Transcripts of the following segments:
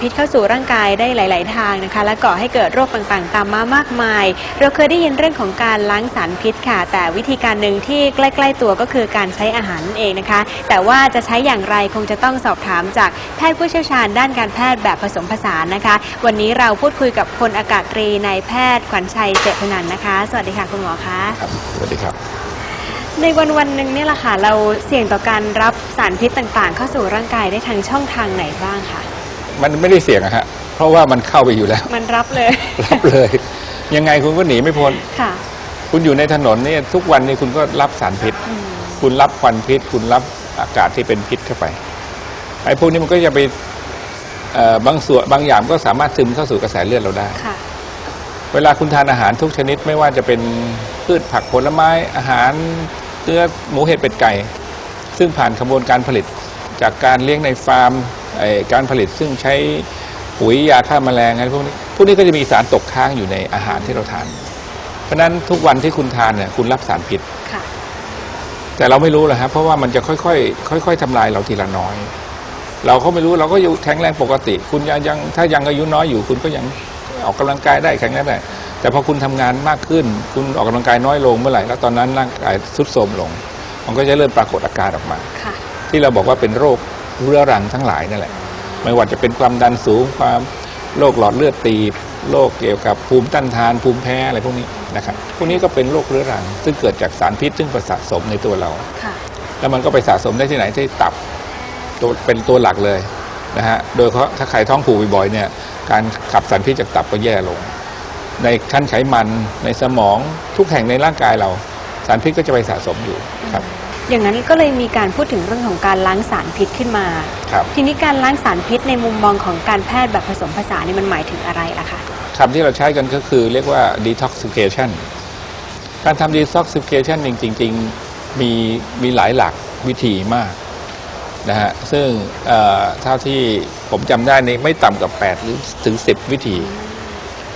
พิษเข้าสู่ร่างกายได้หลาย ๆ ทางนะคะ และก่อให้เกิดโรคต่าง ๆ ตามมามากมาย เราเคยได้ยินเรื่องของการล้างสารพิษค่ะ แต่วิธีการหนึ่งที่ใกล้ ๆ ตัวก็คือการใช้อาหารนั่นเองนะคะ แต่ว่าจะใช้อย่างไรคงจะต้องสอบถามจากแพทย์ผู้เชี่ยวชาญด้านการแพทย์แบบผสมผสานนะคะ วันนี้เราพูดคุยกับพลอากาศตรีนายแพทย์ขวัญชัยเจตนันท์นะคะ สวัสดีค่ะคุณหมอคะครับสวัสดีครับ ในวันวันๆหนึ่งเนี่ยแหละค่ะเราเสี่ยงต่อการรับสารพิษต่างๆ เข้าสู่ร่างกายได้ทางช่องทางไหนบ้างคะ มันไม่ได้เสี่ยงอะฮะเพราะว่ามันเข้าไปอยู่แล้ว มันรับเลย รับเลย ยังไงคุณก็หนีไม่พ้นค่ะ คุณอยู่ในถนนเนี่ยทุกวันนี้คุณก็รับสารพิษอืมคุณรับควันพิษ คุณรับอากาศที่เป็นพิษเข้าไปไอ้พวกนี้มันก็จะไปเอ่อบางส่วนบางอย่างก็สามารถซึมเข้าสู่กระแสเลือดเราได้ค่ะเวลาคุณทานอาหารทุกชนิดไม่ว่าจะเป็นพืชผักผลไม้อาหารเนื้อหมูเห็ดเป็ดไก่ ซึ่งผ่านกระบวนการผลิตจากการเลี้ยงในฟาร์มไอ้ การผลิตซึ่งใช้ปุ๋ยยาฆ่าแมลงอะไรพวกนี้พวกนี้ก็จะมีสารตกค้างอยู่ในอาหารที่เราทาน เพราะฉะนั้นทุกวันที่คุณทานเนี่ยคุณรับสารพิษค่ะแต่เราไม่รู้หรอกครับเพราะว่ามันจะค่อยๆค่อย ๆทำลายเราทีละน้อย เราก็ไม่รู้เราก็อยู่แข็งแรงปกติ คุณยังยังถ้ายังอายุน้อยอยู่ คุณก็ยังออกกำลังกายได้แข็งแรงได้แต่พอคุณทำงานมากขึ้น คุณออกกำลังกายน้อยลงเมื่อไหร่แล้วตอนนั้นร่างกายทรุดโทรมลง มันก็จะเริ่มปรากฏอาการออกมาค่ะที่เราบอกว่าเป็นโรค เรื้อรังทั้งหลายนั่นแหละ ไม่ว่าจะเป็นความดันสูงความโรคหลอดเลือดตีบโรคเกี่ยวกับภูมิต้านทานภูมิแพ้อะไรพวกนี้นะครับพวกนี้ก็เป็นโรคเรื้อรัง ซึ่งเกิดจากสารพิษซึ่งสะสมในตัวเรา แล้วมันก็ไปสะสมได้ที่ไหนที่ตับตัวเป็นตัวหลักเลยนะฮะโดยเฉพาะถ้าใครท้องผูกบ่อยๆเนี่ยการขับสารพิษจากตับก็แย่ลง ในชั้นไขมันในสมองทุกแห่งในร่างกายเรา สารพิษก็จะไปสะสมอยู่ครับ อย่างนั้นก็เลยมีการพูดถึงเรื่องของการล้างสารพิษขึ้นมา ครับทีนี้การล้างสารพิษในมุมมองของการแพทย์แบบผสมผสานนี่มันหมายถึงอะไรล่ะคะ คำที่เราใช้กันก็คือเรียกว่า detoxification การทำ detoxification จริงๆมีมีหลายหลักวิธีมากนะฮะซึ่งเอ่อเท่าที่ผมจำได้นี่ไม่ต่ำกว่า8หรือถึง 10 วิธี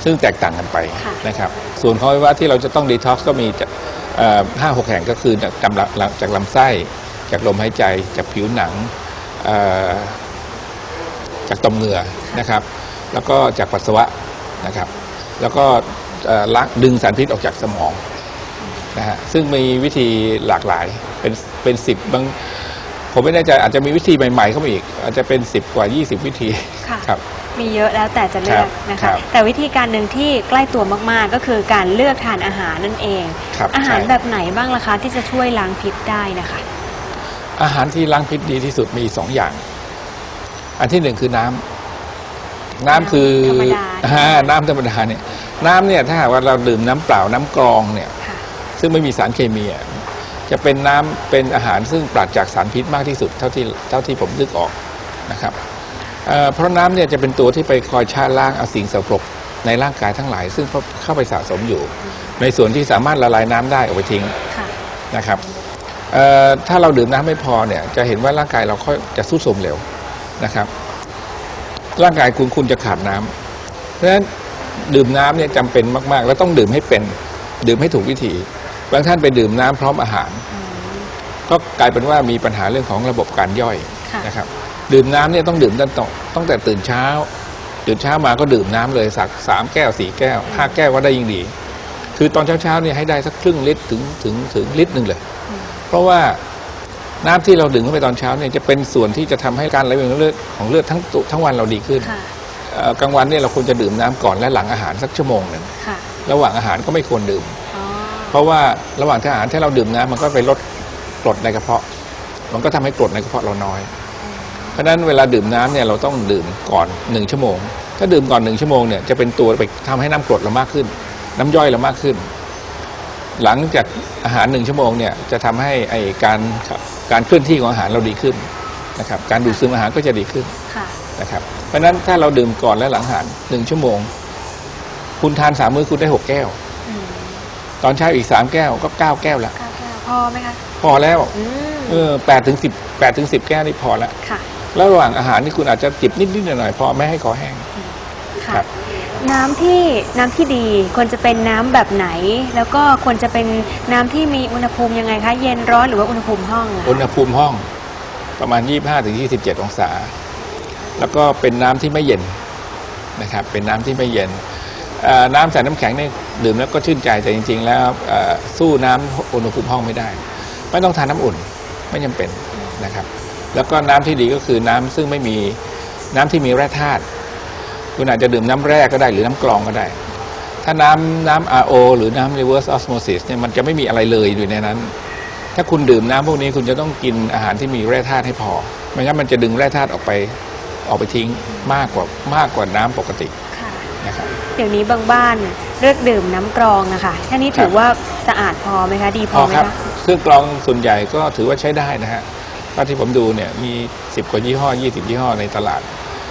ซึ่งแตกต่างกันไปค่ะ นะครับ ส่วนของว่าที่เราจะต้อง detox ก็มีจาก ห้าหกแห่งก็คือจากกำลังจากลำไส้ จากลมหายใจจากผิวหนังเอ่อจากต่อมเหงื่อนะครับ แล้วก็จากปัสสาวะนะครับ แล้วก็เอ่อล้างดึงสารพิษออกจากสมองนะฮะซึ่งมีวิธีหลากหลายเป็นเป็นสิบบางผมไม่แน่ใจอาจจะมีวิธีใหม่ๆเข้ามาอีก อาจจะเป็นสิบกว่า20วิธีค่ะครับ มีเยอะแล้วแต่จะเลือกนะครัคะบแต่วิธีการหนึ่งที่ใกล้ตัวมากๆ ก็คือการเลือกทานอาหารนั่นเอง ครับอาหารใช่ แบบไหนบ้างล่ะคะที่จะช่วยล้างพิษได้นะคะ อาหารที่ล้างพิษดีที่สุดมีสองอย่าง อันที่หนึ่งคือน้ำน้ำคือธรรมดา อ่าน้ำธรรมดาเนี่ย น้ำเนี่ยถ้าหากว่าเราดื่มน้ำเปล่าน้ำกรองเนี่ย ค่ะ ซึ่งไม่มีสารเคมีอะจะเป็นน้ำเป็นอาหารซึ่งปราศจากสารพิษมากที่สุดเท่าที่เท่าที่ผมนึกออกนะครับ เอ่อเพราะน้ำเนี่ยจะเป็นตัวที่ไปคอยชาล้างเอาสิ่งสกปรกในร่างกายทั้งหลาย ซึ่งเข้าไปสะสมอยู่ ในส่วนที่สามารถละลายน้ำได้เอาไปทิ้งค่ะนะครับเอ่อถ้าเราดื่มน้ำไม่พอเนี่ย จะเห็นว่าร่างกายเราค่อยจะทรุดโทรมเร็วนะครับ ร่างกายคุณคุณจะขาดน้ำเพราะฉะนั้นดื่มน้ำเนี่ยจำเป็นมาก ๆ แล้วต้องดื่มให้เป็น ดื่มให้ถูกวิธี บางท่านไปดื่มน้ำพร้อมอาหารอืมก็กลายเป็นว่ามีปัญหาเรื่องของระบบการย่อยค่ะนะครับ ดื่มน้ำเนี่ยต้องดื่มตั้งแต่ตั้งแต่ตื่นเช้า ตื่นเช้ามาก็ดื่มน้ำเลยสักสามแก้วสี่แก้วห้าแก้วว่าได้ยิ่งดี คือตอนเช้าๆเนี่ยให้ได้สักครึ่งลิตรถึงถึงถึงลิตรหนึ่งเลย เพราะว่าน้ำที่เราดื่มเข้าไปตอนเช้าเนี่ยจะเป็นส่วนที่จะทำให้การไหลเวียนของเลือดของเลือดทั้งตัวทั้งวันเราดีขึ้นค่ะเอ่อกลางวันเนี่ยเราควรจะดื่มน้ำก่อนและหลังอาหารสักชั่วโมงหนึ่งค่ะระหว่างอาหารก็ไม่ควรดื่มอ๋อเพราะว่าระหว่างที่อาหารที่เราดื่มน้ำมันก็ไปลดกรดในกระเพาะ มันก็ทำให้กรดในกระเพาะเราน้อย เพราะฉะนั้นเวลาดื่มน้ำเนี่ยเราต้องดื่มก่อนหนึ่งชั่วโมง ถ้าดื่มก่อนหนึ่งชั่วโมงเนี่ยจะเป็นตัวไปทำให้น้ำกรดเรามากขึ้น น้ำย่อยเรามากขึ้น หลังจากอาหารหนึ่งชั่วโมงเนี่ยจะทำให้ไอการการเคลื่อนที่ของอาหารเราดีขึ้นนะครับการดูดซึมอาหารก็จะดีขึ้นค่ะนะครับเพราะฉะนั้นถ้าเราดื่มก่อนและหลังอาหารหนึ่งชั่วโมง คุณทานสามมื้อคุณได้หกแก้วอืมตอนเช้าอีกสามแก้วก็เก้าแก้วละเก้าแก้วพอไหมคะพอแล้วอืมเออแปดถึงสิบแปดถึงสิบแก้วนี่พอละค่ะ แล้วระหว่างอาหารนี่คุณอาจจะจิบนิดๆหน่อยๆพอไม่ให้คอแห้งครัค่ะบน้ำที่น้ำที่ดีควรจะเป็นน้ำแบบไหน แล้วก็ควรจะเป็นน้ำที่มีอุณหภูมิยังไงคะ เย็นร้อนหรือว่าอุณหภูมิห้องอะอุณหภูมิห้องประมาณ 25ถึง27 องศา แล้วก็เป็นน้ำที่ไม่เย็นนะครับ เป็นน้ำที่ไม่เย็นเอ่อน้ำใส่น้ำแข็งเนี่ยดื่มแล้วก็ชื่นใจแต่จริง ๆ แล้วเอ่อสู้น้ำอุณหภูมิห้องไม่ได้ ไม่ต้องทานน้ำอุ่นไม่จำเป็นนะครับ แล้วก็น้ำที่ดีก็คือน้ำซึ่งไม่มีน้ำที่มีแร่ธาตุคุณอาจจะดื่มน้ำแร่ก็ได้หรือน้ำกรองก็ได้ ถ้าน้ำน้ำ RO หรือน้ำ reverse osmosis เนี่ยมันจะไม่มีอะไรเลยอยู่ในนั้น ถ้าคุณดื่มน้ำพวกนี้คุณจะต้องกินอาหารที่มีแร่ธาตุให้พอไม่งั้นมันจะดึงแร่ธาตุออกไปออกไปทิ้งมากกว่ามากกว่าน้ำปกติค่ะนะครับเดี๋ยวนี้บางบ้านเลือกดื่มน้ำกรองนะคะแค่นี้ถือว่าสะอาดพอไหมคะ ดีพพออไหมครับคะเครื่องกรองส่วนใหญ่ก็ถือว่าใช้ได้นะฮะ เท่าที่ผมดูเนี่ยมี 10 กว่ายี่ห้อ 20 ยี่ห้อในตลาด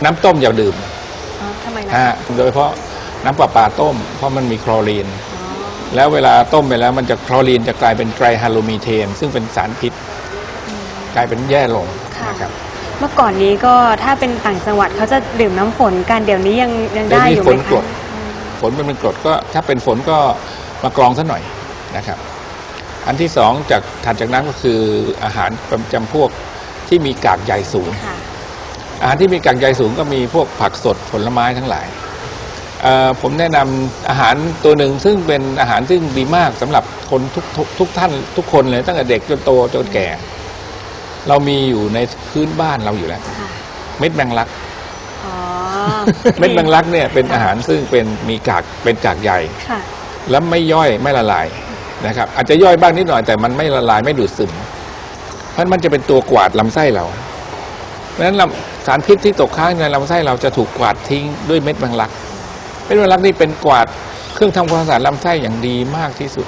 น้ำต้มอย่าดื่มอ๋อทำไมล่ะนะฮะโดยเฉพาะน้ำประปาต้ม เพราะมันมีคลอรีน อ๋อ แล้วเวลาต้มไปแล้วมันจะคลอรีนจะกลายเป็นไตรฮาโลมีเทน ซึ่งเป็นสารพิษ กลายเป็นแย่ลงนะครับเมื่อก่อนนี้ก็ถ้าเป็นต่างจังหวัดเขาจะดื่มน้ำฝนกันเดี๋ยวนี้ยังยังได้อยู่ไหมเดี๋ยวนี้ฝนกรคะดฝนมันเป็นกรดก็ถ้าเป็นฝนก็มากรองซะหน่อยนะครับ อันที่สองจากถัดจากนั้นก็คืออาหารประจำพวกที่มีกากใยสูงค่ะอาหารที่มีกากใยสูงก็มีพวกผักสดผลไม้ทั้งหลายเอ่อผมแนะนำอาหารตัวหนึ่งซึ่งเป็นอาหารซึ่งดีมากสำหรับคนทุกทุกทุกท่านทุกคนเลยตั้งแต่เด็กจนโตจนแก่ เรามีอยู่ในพื้นบ้านเราอยู่แล้วค่ะเม็ดแมงลักอ๋อเม็ดแมงลักเนี่ยเป็นอาหารซึ่งเป็นมีกากเป็นกากใยค่ะแล้วไม่ย่อยไม่ละลาย นะครับ อาจจะย่อยบ้างนิดหน่อยแต่มันไม่ละลายไม่ดูดซึม เพราะมันจะเป็นตัวกวาดลำไส้เรา เพราะฉะนั้นสารพิษที่ตกค้างในลำไส้เราจะถูกกวาดทิ้งด้วยเม็ดแมงลักเม็ดแมงลักนี่เป็นกวาดเครื่องทำความสะอาดลำไส้อย่างดีมากที่สุด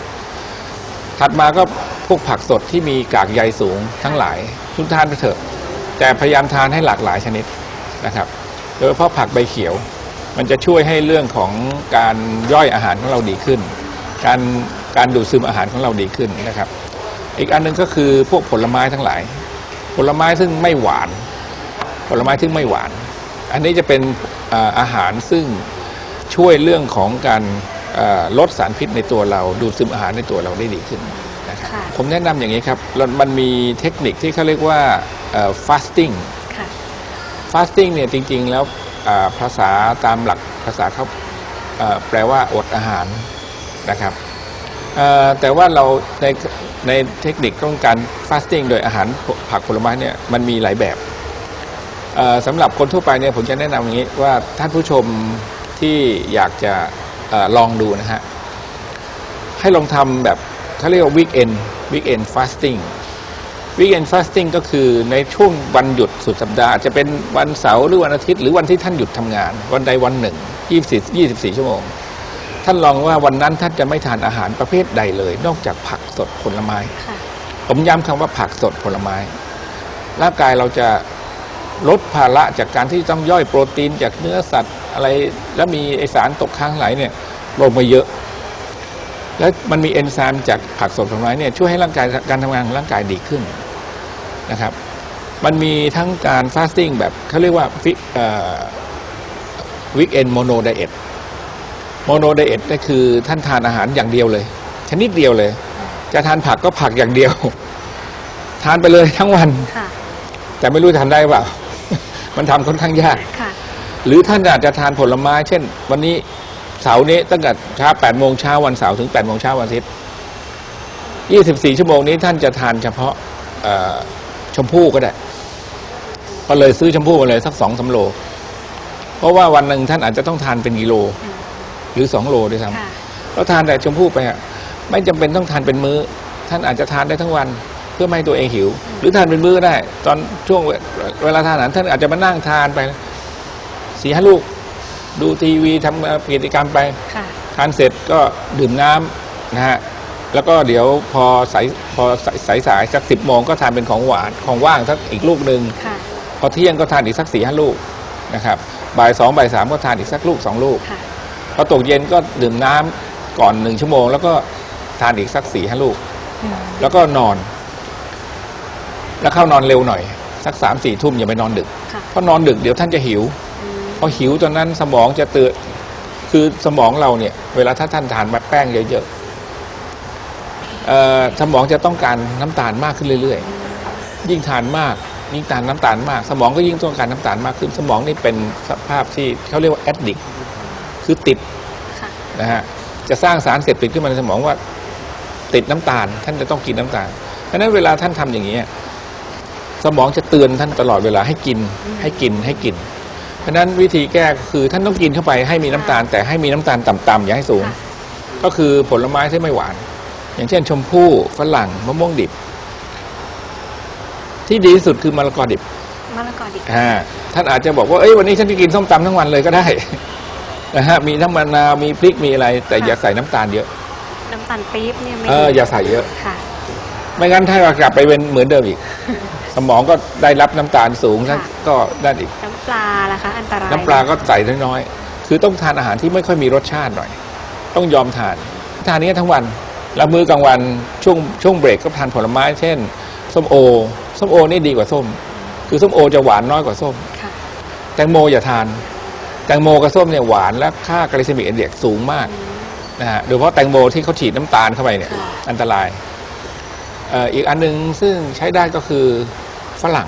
ถัดมาก็พวกผักสดที่มีกากใยสูงทั้งหลายทุกทานไปเถอะ แต่พยายามทานให้หลากหลายชนิดนะครับโดยเฉพาะผักใบเขียว มันจะช่วยให้เรื่องของการย่อยอาหารของเราดีขึ้น การ การดูดซึมอาหารของเราดีขึ้นนะครับ อีกอันหนึงก็คือพวกผลไม้ทั้งหลาย ผลไม้ซึ่งไม่หวาน ผลไม้ซึ่งไม่หวาน อันนี้จะเป็นอ่าอาหารซึ่งช่วยเรื่องของการอ่าลดสารพิษในตัวเรา ดูดซึมอาหารในตัวเราได้ดีขึ้นนะครับค่ะผมแนะนำอย่างนี้ครับแล้วมันมีเทคนิคที่เขาเรียกว่าเอ่อ fasting ค่ะ fasting เนี่ยจริง ๆ แล้วอ่าภาษาตามหลักภาษาเขาเอ่อแปลว่าอดอาหารนะครับเอ่อ แต่ว่าเราในในเทคนิคของการ fasting โดยอาหารผักผลไม้เนี่ยมันมีหลายแบบสำหรับคนทั่วไปเนี่ยผมจะแนะนำอย่างนี้ว่าท่านผู้ชมที่อยากจะอลองดูนะฮะ ให้ลองทำแบบเขาเรียกว่า weekend weekend fasting weekend fasting ก็คือในช่วงวันหยุดสุดสัปดาห์จะเป็นวันเสาร์หรือวันอาทิตย์ หรือวันที่ท่านหยุดทำงาน วันใดวันหนึ่ง 24 24 ชั่วโมง ท่านลองว่าวันนั้นท่านจะไม่ทานอาหารประเภทใดเลย นอกจากผักสดผลไม้ค่ะผมย้ำคำว่าผักสดผลไม้ ร่างกายเราจะลดภาระจากการที่ต้องย่อยโปรตีนจากเนื้อสัตว์อะไร แล้วมีไอสารตกค้างไหลเนี่ยลงมาเยอะ แล้วมันมีเอนไซม์จากผักสดผลไม้เนี่ยช่วยให้ร่างกายการทำงานของร่างกายดีขึ้นนะครับ มันมีทั้งการฟาสติ้งแบบเขาเรียกว่าวิกเอนโมโนไดเอท โมโนไดเอทก็คือท่านทานอาหารอย่างเดียวเลย ชนิดเดียวเลย จะทานผักก็ผักอย่างเดียว ทานไปเลยทั้งวันค่ะแต่ไม่รู้ทานได้เปล่า มันทำค่อนข้างยากค่ะหรือท่านอาจจะทานผลไม้ เช่น วันนี้เสาร์นี้ตั้งแต่เช้า8โมงเช้าวันเสาร์ถึง8โมงเช้าวันอาทิตย์24ชั่วโมงนี้ท่านจะทานเฉพาะเอ่อชมพู่ก็ได้ ก็เลยซื้อชมพู่มาเลยสักสองสาโล เพราะว่าวันหนึ่งท่านอาจจะต้องทานเป็นกิโลอืม หรือสองโลด้วยซ้ำค่ะเราทานแต่ชมพู่ไปอะไม่จำเป็นต้องทานเป็นมื้อ ท่านอาจจะทานได้ทั้งวันเพื่อไม่ให้ตัวเองหิว หรือทานเป็นมื้อก็ได้ ตอนช่วงเวเวลาทานอาหารท่านอาจจะมานั่งทานไปสี่ห้าลูก ดูทีวีทำกิจกรรมไปค่ะทานเสร็จก็ดื่มน้ำนะฮะแล้วก็เดี๋ยวพอสายพอสายสายสายสักสิบโมงก็ทานเป็นของหวานของว่างสักอีกลูกหนึ่งค่ะพอเที่ยงก็ทานอีกสักสี่ห้าลูกนะครับบ่ายสองบ่ายสามก็ทานอีกสักลูกสองลูกค่ะ พอตกเย็นก็ดื่มน้ำก่อนหนึ่งชั่วโมง แล้วก็ทานอีกสักสี่ห้าลูกอืมแล้วก็นอน แล้วเข้านอนเร็วหน่อย สักสามสี่ทุ่มอย่าไปนอนดึกค่ะเพราะนอนดึกเดี๋ยวท่านจะหิวอืมพอหิวตอนนั้นสมองจะเตือนคือสมองเราเนี่ย เวลาถ้าท่านทานมาแป้งเยอะๆเอ่อสมองจะต้องการน้ำตาลมากขึ้นเรื่อยๆ ยิ่งทานมากยิ่งทานน้ำตาลมาก สมองก็ยิ่งต้องการน้ำตาลมากขึ้น สมองนี่เป็นสภาพที่เขาเรียกว่าแอดดิก คือติดค่ะนะฮะจะสร้างสารเสพติดขึ้นมาในสมองว่า ติดน้ำตาล ท่านจะต้องกินน้ำตาลเพราะฉะนั้นเวลาท่านทำอย่างนี้ยสมองจะเตือนท่านตลอดเวลาให้กินให้กินให้กิน เพราะฉะนั้นวิธีแก้ก็คือท่านต้องกินเข้าไปให้มีน้ำตาล แต่ให้มีน้ำตาลต่ำๆอย่าให้สูงค่ะก็คือผลไม้ที่ไม่หวาน อย่างเช่น ชมพู่ฝรั่งมะม่วงดิบ ที่ดีที่สุดคือมะละกอดิบมะละกอดิบอ่าท่านอาจจะบอกว่าเอ้ยวันนี้ฉันจะกินส้มตำทั้งวันเลยก็ได้ นะฮะมีทั้งมะนาวมีพริกมีอะไร แต่อย่าใส่น้ำตาลเยอะน้ำตาลปี๊บเนี่ยไม่เออดีอย่าใส่เยอะ ค่ะ ไม่งั้นถ้าเรากลับไปเป็นเหมือนเดิมอีก สมองก็ได้รับน้ำตาลสูงค่ะ ก็ได้อีก น้ำปลาล่ะคะ อันตรายน้ำปลาก็ใส่น้อยๆ คือต้องทานอาหารที่ไม่ค่อยมีรสชาติหน่อย ต้องยอมทาน ทานนี้ทั้งวัน แล้วมื้อกลางวันช่วงช่วงเบรกก็ทานผลไม้ เช่น ส้มโอ ส้มโอนี่ดีกว่าส้ม คือส้มโอจะหวานน้อยกว่าส้ม ค่ะ แตงโมอย่าทาน แตงโมกับส้มเนี่ยหวานและค่ากลิเซมิกอินเด็กซ์สูงมากนะฮะโดยเฉพาะแตงโมที่เขาฉีดน้ำตาลเข้าไปเนี่ยค่ะอันตรายเอ่ออีกอันหนึงซึ่งใช้ได้ก็คือฝรั่ง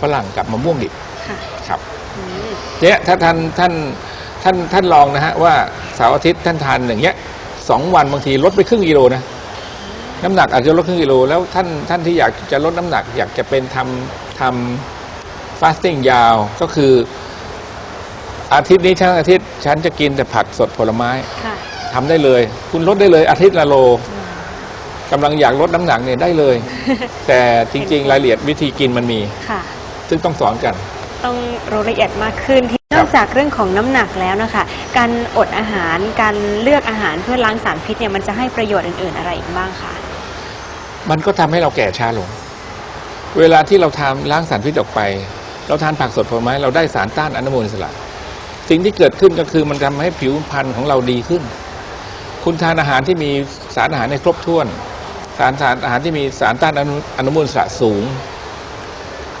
ฝรั่งกับมะม่วงดิบค่ะครับอืมเนี่ยถ้าท่านท่านท่านท่านลองนะฮะว่าเสาร์อาทิตย์ท่านทานอย่างเงี้ยสองวันบางทีลดไปครึ่งกิโลนะน้ำหนักอาจจะลดครึ่งกิโลแล้วท่านท่านที่อยากจะลดน้ำหนัก อยากจะเป็นทำทำฟาสติ้งยาวก็คือ อาทิตย์นี้ทั้งอาทิตย์ฉันจะกินแต่ผักสดผลไม้ค่ะ ทำได้เลย คุณลดได้เลยอาทิตย์ละโลกำลังอยากลดน้ำหนักเนี่ยได้เลย แต่จริง ๆ รายละเอียดวิธีกินมันมี ค่ะ ซึ่งต้องสอนกัน ต้องรู้ละเอียดมากขึ้นที่คนรัอบกจากเรื่องของน้ำหนักแล้วนะคะ การอดอาหาร การเลือกอาหารเพื่อล้างสารพิษเนี่ยมันจะให้ประโยชน์อื่น ๆ อะไรอีกบ้างคะ มันก็ทำให้เราแก่ช้าลง เวลาที่เราทำล้างสารพิษออกไป เราทานผักสดผลไม้เราได้สารต้านอนุมูลอิสระ สิ่งที่เกิดขึ้นก็คือมันทำให้ผิวพรรณของเราดีขึ้น คุณทานอาหารที่มีสารอาหารในครบถ้วน สารสารอาหารที่มีสารต้านอนุอนมูลอิสระสูง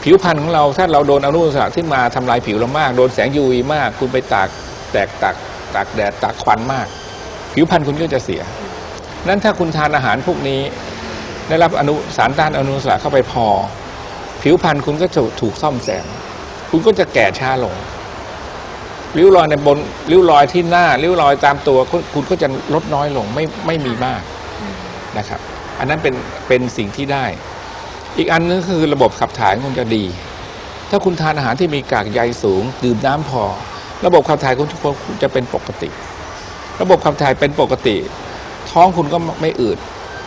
ผิวพรรณของเราถ้าเราโดนอนุมูลอิสระที่มาทำลายผิวเรามาก โดนแสง UV มาก คุณไปตากแตกตากตากแดดตากควันมาก ผิวพรรณคุณก็จะเสีย นั้นถ้าคุณทานอาหารพวกนี้ ได้รับอนุสารต้านอนุมูลอิสระเข้าไปพอ ผิวพรรณคุณก็จะถูกซ่อมแซมคุณก็จะแก่ช้าลง ริ้วรอยในบนริ้วรอยที่หน้าริ้วรอยตามตัวคุณคุณก็จะลดน้อยลงไม่ไม่มีมากนะครับ อันนั้นเป็นเป็นสิ่งที่ได้ อีกอันนึงคือระบบขับถ่ายคุณจะดี ถ้าคุณทานอาหารที่มีกากใยสูง ดื่มน้ำพอ ระบบขับถ่ายคุณทุกคนจะเป็นปกติ ระบบขับถ่ายเป็นปกติ ท้องคุณก็ไม่อืด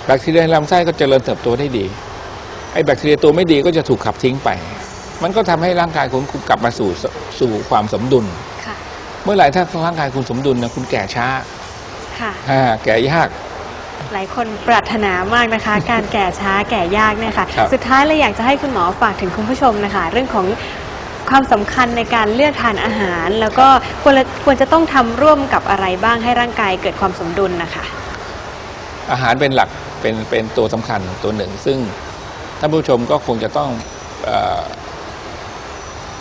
แบคทีเรียในลำไส้ก็เจริญเติบโตได้ดีไอ้แบคทีเรียตัวไม่ดีก็จะถูกขับทิ้งไป มันก็ทำให้ร่างกายคุณกลับมาสู่สู่ความสมดุลค่ะ เมื่อไหร่ถ้าร่างกายคุณสมดุลนะคุณแก่ช้าค่ะ อ่าแก่ยาก หลายคนปรารถนามากนะคะ การแก่ช้าแก่ยากเนี่ยค่ะ ครับ สุดท้ายเลยอยากจะให้คุณหมอฝากถึงคุณผู้ชมนะคะ เรื่องของความสำคัญในการเลือกทานอาหาร แล้วก็ควรละควรจะต้องทำร่วมกับอะไรบ้างให้ร่างกายเกิดความสมดุลนะคะ อาหารเป็นหลักเป็นเป็นตัวสำคัญตัวหนึ่ง ซึ่งท่านผู้ชมก็คงจะต้องเออ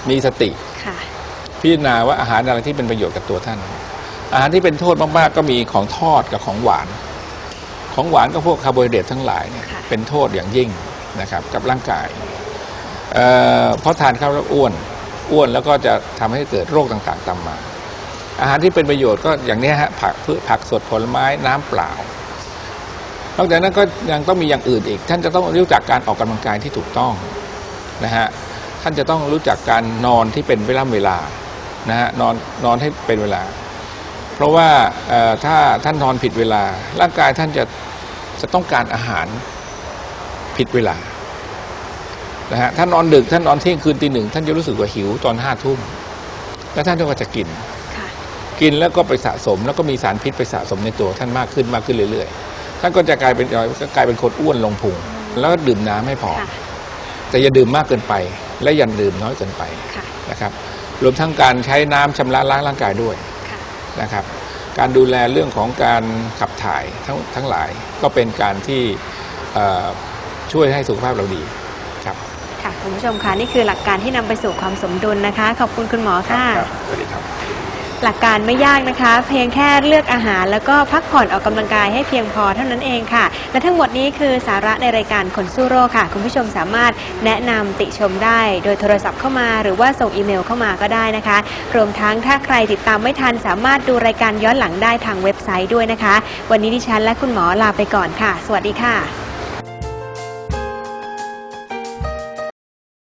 มีสติ ค่ะ พิจารณาว่าอาหารอะไรที่เป็นประโยชน์กับตัวท่าน อาหารที่เป็นโทษมากๆก็มีของทอดกับของหวาน ของหวานก็พวกคาร์โบไฮเดรตทั้งหลายเนี่ยค่ะเป็นโทษอย่างยิ่งนะครับกับร่างกายเอ่อเพราะทานข้าวแล้วอ้วนอ้วนแล้วก็จะทำให้เกิดโรคต่างๆตามมา อาหารที่เป็นประโยชน์ก็อย่างเนี้ยฮะผักพืชผักสดผลไม้น้ำเปล่านอกจากนั้นก็ยังต้องมีอย่างอื่นอีก ท่านจะต้องรู้จักการออกกำลังกายที่ถูกต้องนะฮะท่านจะต้องรู้จักการนอนที่เป็นเวลาเวลา นะฮะนอนนอนให้เป็นเวลา เพราะว่าเอ่อถ้าท่านนอนผิดเวลา ร่างกายท่านจะจะต้องการอาหารผิดเวลานะฮะถ้านอนดึกท่านนอนเที่ยงคืนตีหนึ่งท่านจะรู้สึกว่าหิวตอนห้าทุ่มแล้วท่านก็จะกินค่ะกินแล้วก็ไปสะสม แล้วก็มีสารพิษไปสะสมในตัวท่านมากขึ้นมากขึ้นเรื่อยๆท่านก็จะกลายเป็นก็กลายเป็นคนอ้วนลงพุงแล้วก็ดื่มน้ำไม่พอค่ะแต่อย่าดื่มมากเกินไป และอย่าดื่มน้อยเกินไปค่ะนะครับ รวมทั้งการใช้น้ำชำระล้างร่างกายด้วยค่ะนะครับ การดูแลเรื่องของการขับถ่ายทั้งทั้งหลายก็เป็นการที่เอ่อช่วยให้สุขภาพเราดีครับค่ะคุณผู้ชมคะนี่คือหลักการที่นำไปสู่ความสมดุลนะคะ ขอบคุณคุณหมอค่ะครับสวัสดีครับ หลักการไม่ยากนะคะ เพียงแค่เลือกอาหารแล้วก็พักผ่อนออกกำลังกายให้เพียงพอเท่านั้นเองค่ะ และทั้งหมดนี้คือสาระในรายการคนสู้โรคค่ะ คุณผู้ชมสามารถแนะนำติชมได้ โดยโทรศัพท์เข้ามา หรือว่าส่งอีเมลเข้ามาก็ได้นะคะ รวมทั้งถ้าใครติดตามไม่ทันสามารถดูรายการย้อนหลังได้ทางเว็บไซต์ด้วยนะคะ วันนี้ดิฉันและคุณหมอลาไปก่อนค่ะ สวัสดีค่ะ